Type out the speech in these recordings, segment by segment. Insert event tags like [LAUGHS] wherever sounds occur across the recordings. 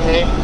사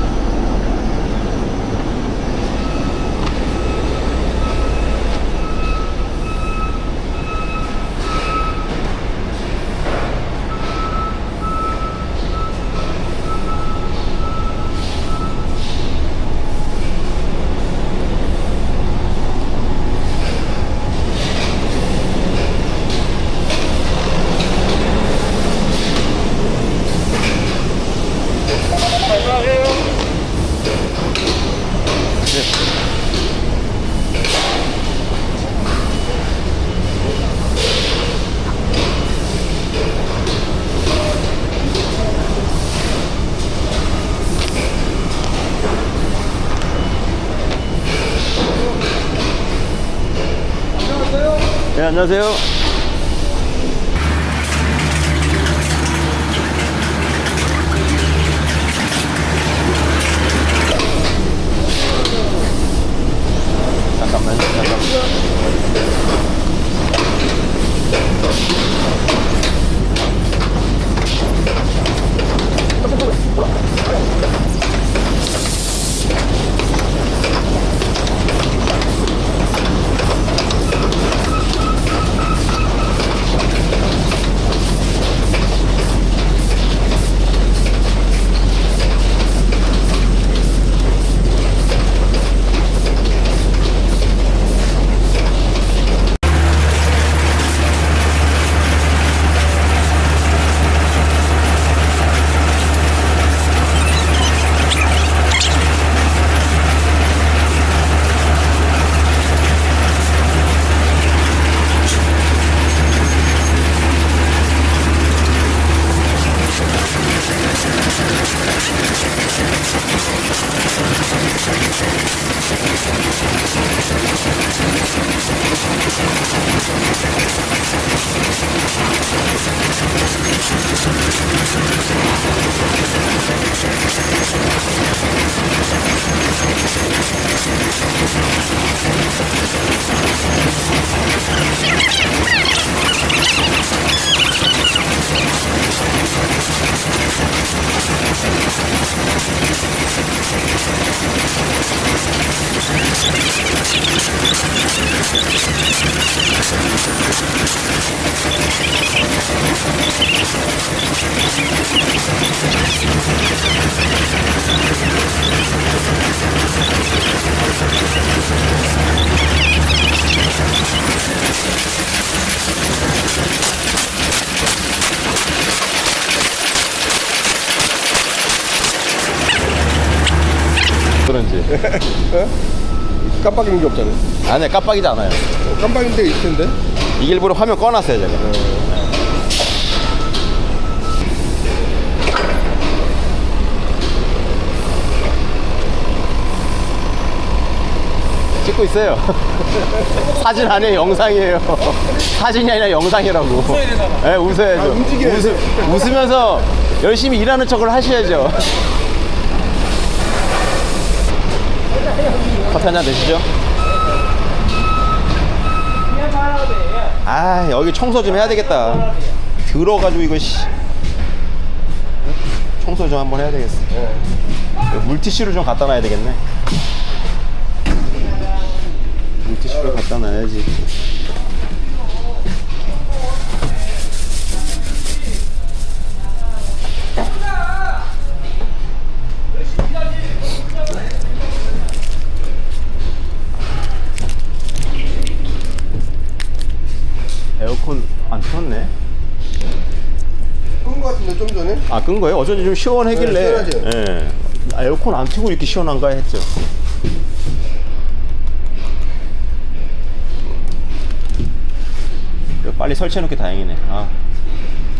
안녕하세요. 잠깐만요, 깜빡이는 게 없잖아요. 아니, 깜빡이지 않아요. 깜빡이는 데 있을 텐데. 이게 일부러 화면 꺼놨어요, 제가. 찍고 있어요. [LAUGHS] 사진 아니에요, 영상이에요. 사진이 아니라 영상이라고. 웃어야 되잖아. 네, 웃어야죠. 아, 움직여야죠. 웃으, 웃으면서 열심히 일하는 척을 하셔야죠. 커피 한잔 드시죠. 아 여기 청소 좀 해야 되겠다. 들어가지고 이거 씨. 청소 좀 한번 해야 되겠어. 물티슈를 좀 갖다 놔야 되겠네. 물티슈를 갖다 놔야지 안 틀었네 끈거 같은데 좀 전에. 아 끈 거예요? 어쩐지 좀 시원하길래 네, 시원하죠. 예. 아, 에어컨 안 틀고 이렇게 시원한가 했죠 빨리 설치해놓기 다행이네 아,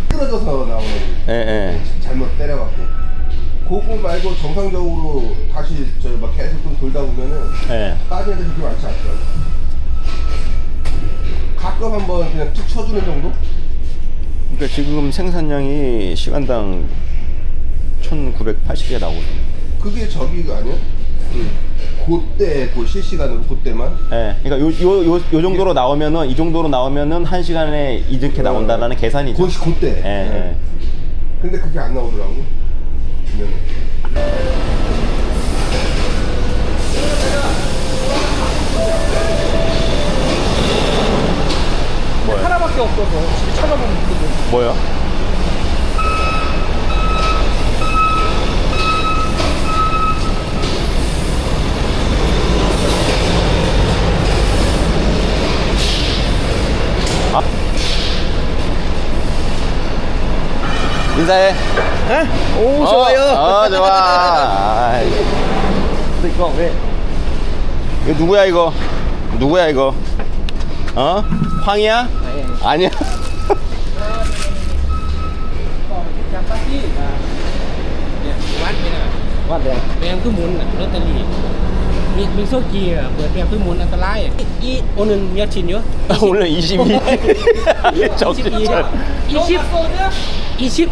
끊어져서 나오는. 예, 예. 잘못 때려갖고. 그거 말고 정상적으로 다시 저막 계속 좀 돌다 보면은 예. 빠지는 데 그렇게 많지 않더라고. 가끔 한번 그냥 툭 쳐주는 정도? 그러니까 지금 생산량이 시간당 1980개 나오거든요 그게 저기가 아니야? 그, 그때, 그 실시간으로 그때만? 예. 그러니까 요, 요, 요, 요 정도로 나오면은, 이 정도로 나오면은 한 시간에 이렇게 나온다라는 계산이죠. 그것이 그때. 예, 예. 근데 그게 안 나오더라고. 보면은. 뭐야? 하나밖에 없어서 집에 찾아보면 있거든. 뭐야? 아. 인사해. 오 어, 어, 좋아. 아이, 이거 왜? 이거 누구야 이거? 누구야 이거? 어? 황이야? 아니야. What there? แปลงคือหมุนน่ะลอตเตอรี่มีมีโซกีอ่ะเปิดแปลงคือหมุนอันตรายอ่ะอีโอหนึ่งมีอาชินเยอะ 오늘 22. 정신 차려. อีชิปอีชิป